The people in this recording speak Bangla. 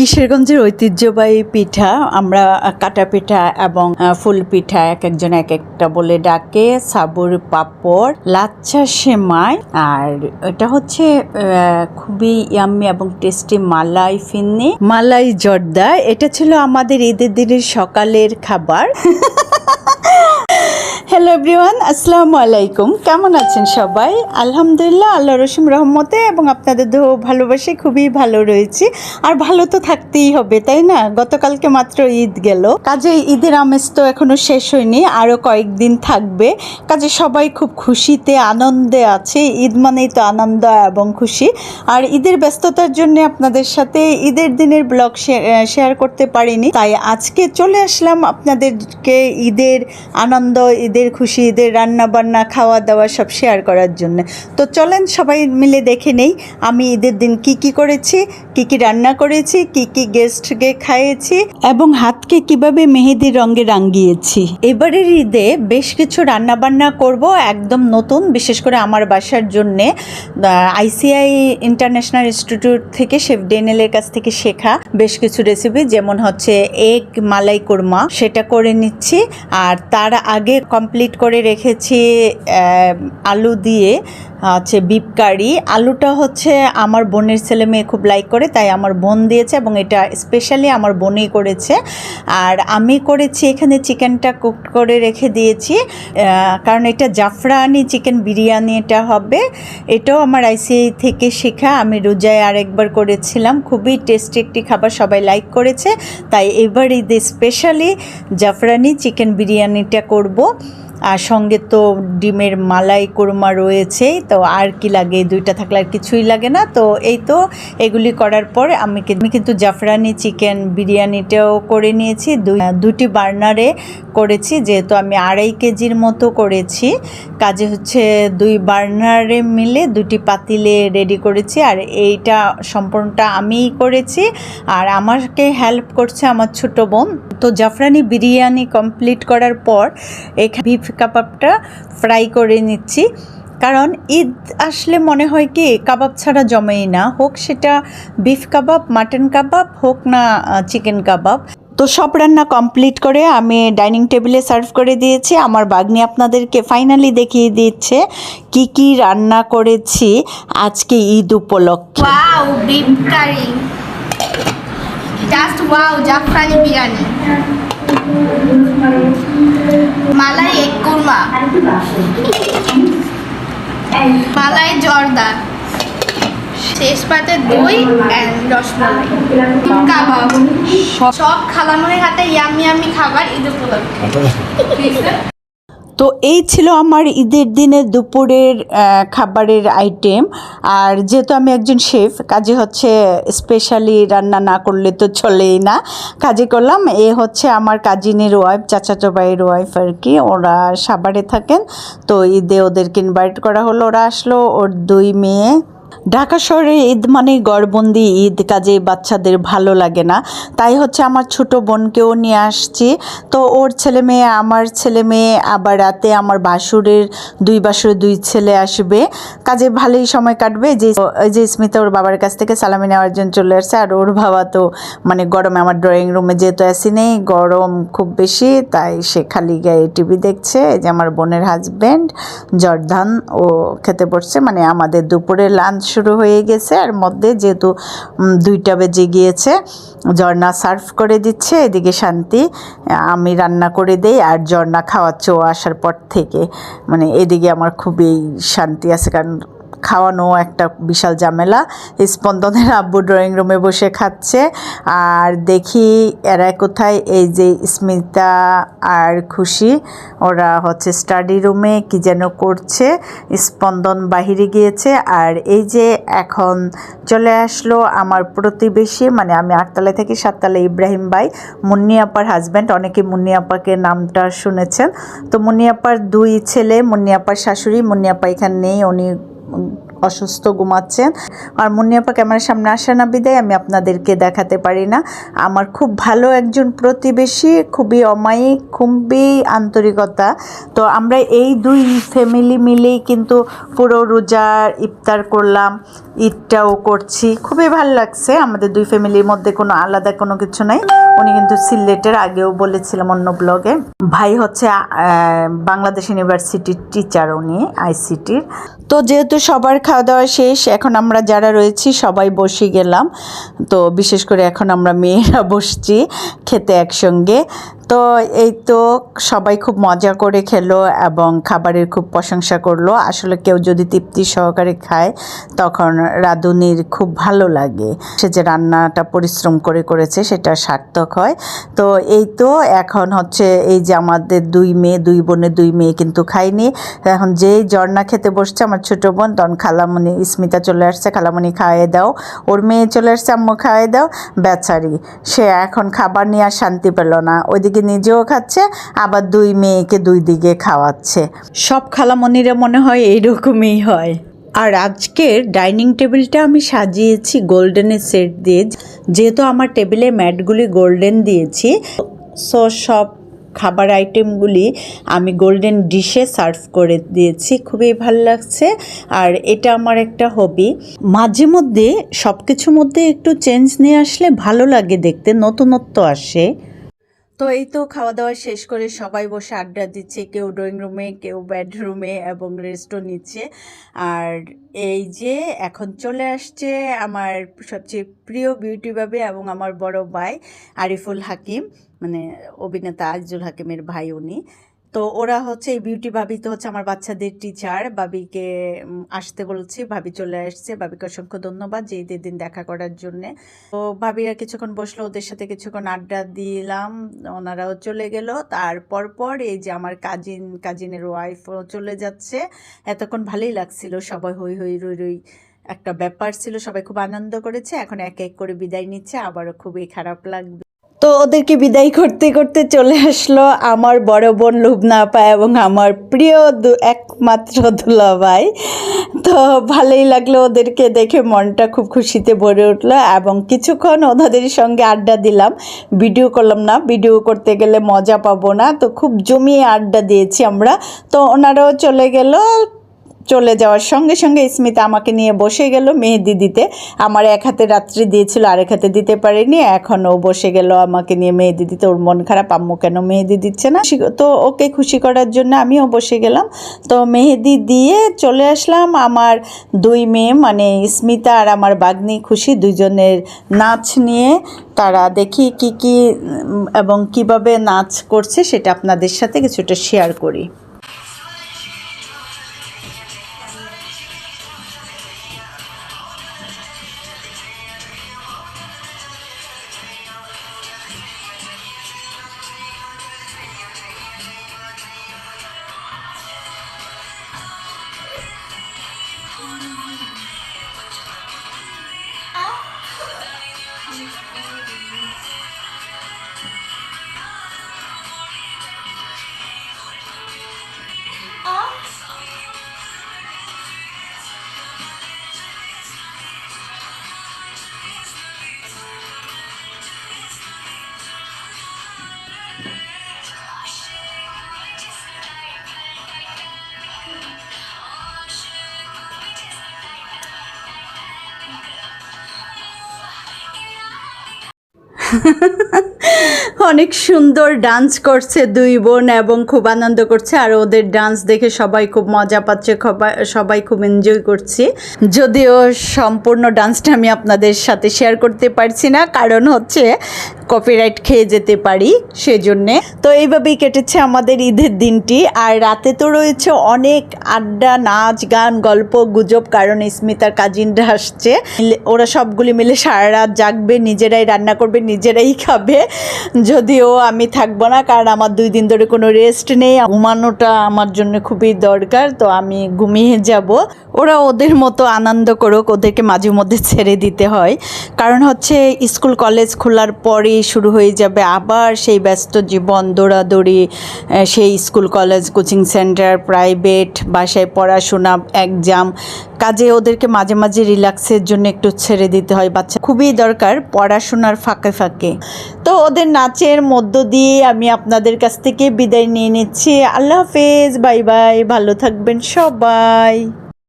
কিশোরগঞ্জের ঐতিহ্যবাহী পিঠা, আমরা কাটা পিঠা এবং ফুল পিঠা এক একজন এক একটা বলে ডাকে। সাবুর পাপড়, লাচ্ছা সেমাই, আর এটা হচ্ছে খুবই ইয়াম্মি এবং টেস্টি মালাই ফিন্নি। মালাই জর্দা, এটা ছিল আমাদের ঈদের দিনের সকালের খাবার। হ্যালো এভরিওয়ান, আসসালামু আলাইকুম। কেমন আছেন সবাই? আলহামদুলিল্লাহ, আল্লাহ রসিম রহমতে এবং আপনাদের দেহ ভালোবাসে খুবই ভালো রয়েছি। আর ভালো তো থাকতেই হবে, তাই না? গতকালকে মাত্র ঈদ গেল। কাজে ঈদের আমেজ তো এখনও শেষ হয়নি আরও কয়েকদিন থাকবে। কাজে সবাই খুব খুশিতে, আনন্দে আছে। ঈদ মানেই তো আনন্দ এবং খুশি। আর ঈদের ব্যস্ততার জন্য আপনাদের সাথে ঈদের দিনের ব্লগ শেয়ার করতে পারিনি। তাই আজকে চলে আসলাম আপনাদেরকে ঈদের আনন্দ, ঈদের খুশি, ঈদের রান্না বান্না খাওয়া দাওয়া সব শেয়ার করার জন্য। তো চলেন সবাই মিলে দেখে নেই, আমি ঈদের দিন কি কি করেছি, কি কি রান্না করেছি, কি কি গেস্টকে খাইয়েছি এবং হাতকে কীভাবে মেহেদির রঙে রাঙিয়েছি। এবারের ঈদে বেশ কিছু রান্না বান্না করব একদম নতুন, বিশেষ করে আমার বাসার জন্যে। আইসিআই ইন্টারন্যাশনাল ইনস্টিটিউট থেকে শেফ ডেনেলের কাছ থেকে শেখা বেশ কিছু রেসিপি যেমন হচ্ছে এগ মালাই কোরমা, সেটা করে নিচ্ছি। আর তার আগে কমপ্লিট করে রেখেছি আলু দিয়ে, হচ্ছে বিপ কারি আলুটা হচ্ছে আমার বোনের ছেলে মেয়ে খুব লাইক করে, তাই আমার বোন দিয়েছে এবং এটা স্পেশালি আমার বোনই করেছে। আর আমি করেছি, এখানে চিকেনটা কুক করে রেখে দিয়েছি কারণ এটা জাফরানি চিকেন বিরিয়ানি এটা হবে। এটাও আমার আইসিআই থেকে শেখা, আমি রোজায় আরেকবার করেছিলাম, খুবই টেস্টি একটি খাবার, সবাই লাইক করেছে। তাই এবার ঈদে স্পেশালি জাফরানি চিকেন বিরিয়ানিটা করব। আর সঙ্গে তো ডিমের মালাই কোরমা রয়েছেই তো আর কি লাগে? দুইটা থাকলে আর কিছুই লাগে না। তো এই তো এগুলি করার পর আমি কিন্তু জাফরানি চিকেন বিরিয়ানিটাও করে নিয়েছি। দুটি বার্নারে করেছি, যেহেতু আমি আড়াই কেজির মতো করেছি। কাজে হচ্ছে দুই বার্নারে মিলে দুটি পাতিলে রেডি করেছি, আর এইটা সম্পূর্ণটা আমিই করেছি। আর আমাকে হেল্প করছে আমার ছোট বোন। তো জাফরানি বিরিয়ানি কমপ্লিট করার পর এখানে কাবাবটা ফ্রাই করে নিচ্ছি। কারণ ঈদ আসলে মনে হয় কি, কাবাব ছাড়া জমেই না। হোক সেটা বিফ কাবাব মাটন কাবাব, হোক না চিকেন কাবাব। তো সব রান্না কমপ্লিট করে আমি ডাইনিং টেবিলে সার্ভ করে দিয়েছি। আমার বাগনি আপনাদেরকে ফাইনালি দেখিয়ে দিচ্ছে কি কি রান্না করেছি আজকে ঈদ উপলক্ষে। জাস্ট ওয়াও জাফরানি বিরিয়ানি মালাই এক কুরমা। মালাই জর্দা শেষ পাতে দই অ্যান্ড রসমালাই। কাবাব। সব খালামনের হাতে ইয়ামি ইয়ামি খাবার ঈদ উপলক্ষে। তো এই ছিল আমার ঈদের দিনে দুপুরের খাবারের আইটেম আর যেহেতু আমি একজন শেফ কাজে হচ্ছে স্পেশালি রান্না না করলে তো চলেই না। কাজে করলাম, এ হচ্ছে আমার কাজিনের ওয়াইফ চাচাতো ভাইয়ের ওয়াইফ আর কি। ওরা সাবারে থাকেন, তো ঈদে ওদেরকে ইনভাইট করা হলো। ওরা আসলো, ওর দুই মেয়ে ঢাকা শহরে ঈদ মানে গড়বন্দি ঈদ কাজে বাচ্চাদের ভালো লাগে না। তাই হচ্ছে আমার ছোট বোনকেও নিয়ে আসছি। তো ওর ছেলে মেয়ে, আমার ছেলে মেয়ে, আবার রাতে আমার বাসুরের দুই বাসুরের দুই ছেলে আসবে। কাজে ভালোই সময় কাটবে। যে যে স্মিতা ওর বাবার কাছ থেকে সালামি নেওয়ার জন্য চলে আসছে। আর ওর বাবা তো মানে গরমে আমার ড্রয়িং রুমে যেহেতু আসি নেই, গরম খুব বেশি, তাই সে খালি গায়ে টিভি দেখছে। যে আমার বোনের হাজব্যান্ড জর্দান, ও খেতে পড়ছে মানে আমাদের দুপুরে লাঞ্চ শুরু হয়ে গেছে। আর মধ্যে যেহেতু দুইটা বেজে গিয়েছে, ঝর্ণা সার্ভ করে দিচ্ছে, এদিকে শান্তি, আমি রান্না করে দেই আর ঝর্ণা খাওয়াচ্ছে ও আসার পর থেকে। মানে এদিকে আমার খুবই শান্তি আছে কারণ খাওয়ানো একটা বিশাল ঝামেলা। স্পন্দনের আব্বু ড্রয়িং রুমে বসে খাচ্ছে। আর দেখি এরা কোথায়? এই যে স্মিতা আর খুশি, ওরা হচ্ছে স্টাডি রুমে কি যেন করছে। স্পন্দন বাহিরে গিয়েছে। আর এই যে এখন চলে আসলো আমার প্রতিবেশী মানে আমি আটতলা থেকে, সাততলা ইব্রাহিম ভাই। মুন্নি আপার হাজব্যান্ড অনেকে মুন্নি আপাকে নামটা শুনেছেন। তো মুন্নি আপার দুই ছেলে, মুন্নি আপার শাশুড়ি, মুন্নি আপা এখানে নেই, উনি অসুস্থ ঘুমাচ্ছেন। আর মুন্নিয়াপা ক্যামেরার সামনে আসে না বিদায় আমি আপনাদেরকে দেখাতে পারি না। আমার খুব ভালো একজন প্রতিবেশী, খুবই অমায়িক, খুবই আন্তরিকতা। তো আমরা এই দুই ফ্যামিলি মিলেই কিন্তু পুরো রোজার ইফতার করলাম, ঈদটাও করছি। খুবই ভালো লাগছে। আমাদের দুই ফ্যামিলির মধ্যে কোনো আলাদা কোনো কিছু নাই। উনি কিন্তু সিলেটের, আগেও বলেছিলাম অন্য ব্লগে ভাই হচ্ছে বাংলাদেশ ইউনিভার্সিটির টিচার উনি আইসিটির তো যেহেতু সবার খাওয়া দাওয়া শেষ, এখন আমরা যারা রয়েছি সবাই বসে গেলাম। তো বিশেষ করে এখন আমরা মেয়েরা বসছি খেতে একসঙ্গে। তো এই তো সবাই খুব মজা করে খেলো এবং খাবারের খুব প্রশংসা করল। আসলে কেউ যদি তৃপ্তি সহকারে খায়, তখন রাঁধুনির খুব ভালো লাগে। সে যে রান্নাটা পরিশ্রম করে করেছে, সেটা সার্থক হয়। তো এই তো এখন হচ্ছে এই যে আমাদের দুই মেয়ে, দুই বোনের দুই মেয়ে কিন্তু খায়নি। এখন যেই ঝর্ণা খেতে বসছে, আমার ছোটো বোন, তখন খালামণি স্মিতা চলে আসছে খালামণি খাওয়াই দাও। ওর মেয়ে চলে আসছে, আম্মু খাওয়াই দাও। বেচারি, সে এখন খাবার নিয়ে আর শান্তি পেল না। ওইদিকে নিজেও খাচ্ছে, আবার দুই মেয়েকে দুই দিকে খাওয়াচ্ছে। সব খালামণিরা মনে হয় এইরকমই হয়। আর আজকের ডাইনিং টেবিলটা আমি সাজিয়েছি গোল্ডেনের সেট দিয়ে। যেহেতু আমার টেবিলে ম্যাটগুলি গোল্ডেন দিয়েছি, সো সব খাবার আইটেমগুলি আমি গোল্ডেন ডিশে সার্ভ করে দিয়েছি। খুবই ভালো লাগছে। আর এটা আমার একটা হবি। মাঝে মধ্যে সব কিছুর মধ্যে একটু চেঞ্জ নিয়ে আসলে ভালো লাগে দেখতে, নতুনত্ব আসে। তো এই তো খাওয়া দাওয়া শেষ করে সবাই বসে আড্ডা দিচ্ছে, কেউ ড্রয়িং রুমে, কেউ বেডরুমে এবং রেস্টও নিচ্ছে। আর এই যে এখন চলে আসছে আমার সবচেয়ে প্রিয় বিউটি বাবে এবং আমার বড় ভাই আরিফুল হাকিম মানে অভিনেতা আজিজুল হাকিমের ভাই উনি। তো ওরা হচ্ছে এই বিউটি ভাবি তো হচ্ছে আমার বাচ্চাদের টিচার ভাবিকে আসতে বলছি। ভাবি চলে আসছে। ভাবিকে অসংখ্য ধন্যবাদ যে ঈদের দিন দেখা করার জন্যে। তো ভাবিরা কিছুক্ষণ বসল, ওদের সাথে কিছুক্ষণ আড্ডা দিলাম। ওনারাও চলে গেল। তারপর পর এই যে আমার কাজিন কাজিনের ওয়াইফও চলে যাচ্ছে। এতক্ষণ ভালোই লাগছিল। সবাই হই হই, রই রই একটা ব্যাপার ছিল। সবাই খুব আনন্দ করেছে। এখন এক এক করে বিদায় নিচ্ছে। আবারও খুবই খারাপ লাগবে। তো ওদেরকে বিদায় করতে করতে চলে আসলো আমার বড় বোন লুবনা আপা এবং আমার প্রিয় দু, একমাত্র দুলাভাই। তো ভালোই লাগল ওদেরকে দেখে, মনটা খুব খুশিতে ভরে উঠল এবং কিছুক্ষণ ওদের সঙ্গে আড্ডা দিলাম। ভিডিও করলাম না, ভিডিও করতে গেলে মজা পাবো না। তো খুব জমিয়ে আড্ডা দিয়েছি আমরা। তো ওনারাও চলে গেল। চলে যাওয়ার সঙ্গে সঙ্গে স্মিতা আমাকে নিয়ে বসে গেল মেহেদি দিতে। আমার এক হাতে রাত্রি দিয়েছিল, আরেক হাতে দিতে পারিনি। এখন ও বসে গেল আমাকে নিয়ে মেহেদি দিতে। ওর মন খারাপ, আম্মু কেন মেহেদি দিচ্ছে না? তো ওকে খুশি করার জন্য আমিও বসে গেলাম। তো মেহেদি দিয়ে চলে আসলাম আমার দুই মেয়ে মানে স্মিতা আর আমার বাগ্নি খুশি দুজনের নাচ নিয়ে। তারা দেখি কি কি এবং কীভাবে নাচ করছে সেটা আপনাদের সাথে কিছুটা শেয়ার করি। অনেক সুন্দর ডান্স করছে দুই বোন এবং খুব আনন্দ করছে, আর ওদের ডান্স দেখে সবাই খুব মজা পাচ্ছে সবাই খুব এনজয় করছে। যদিও সম্পূর্ণ ডান্সটা আমি আপনাদের সাথে শেয়ার করতে পারছি না, কারণ হচ্ছে কপিরাইট খেয়ে যেতে পারি সেজন্যে। তো এইভাবেই কেটেছে আমাদের ঈদের দিনটি। আর রাতে তো রয়েছে অনেক আড্ডা, নাচ, গান, গল্প, গুজব, কারণ স্মিতার কাজিনরা আসছে। ওরা সবগুলি মিলে সারা রাত জাগবে, নিজেরাই রান্না করবে, নিজেরাই খাবে। যদিও আমি থাকব না, কারণ আমার দুই দিন ধরে কোনো রেস্ট নেই। ঘুমানোটা আমার জন্য খুবই দরকার, তো আমি ঘুমিয়ে যাব। ওরা ওদের মতো আনন্দ করুক, ওদেরকে মাঝে মধ্যে ছেড়ে দিতে হয়। কারণ হচ্ছে স্কুল, কলেজ খোলার থেকেই শুরু হয়ে যাবে। আবার সেই ব্যস্ত জীবন দৌড়াদৌড়ি সেই school, college, coaching centre, private, বাসায় পড়াশোনা এক্সাম কাজে ওদেরকে মাঝে মাঝে রিল্যাক্সের জন্য একটু ছেড়ে দিতে হয়। বাচ্চা খুবই দরকার পড়াশোনার ফাঁকে ফাঁকে। তো ওদের নাচের মধ্য দিয়ে আমি আপনাদের কাছ থেকে বিদায় নিয়ে নিচ্ছি। আল্লাহ হাফেজ, বাই বাই, ভালো থাকবেন সবাই।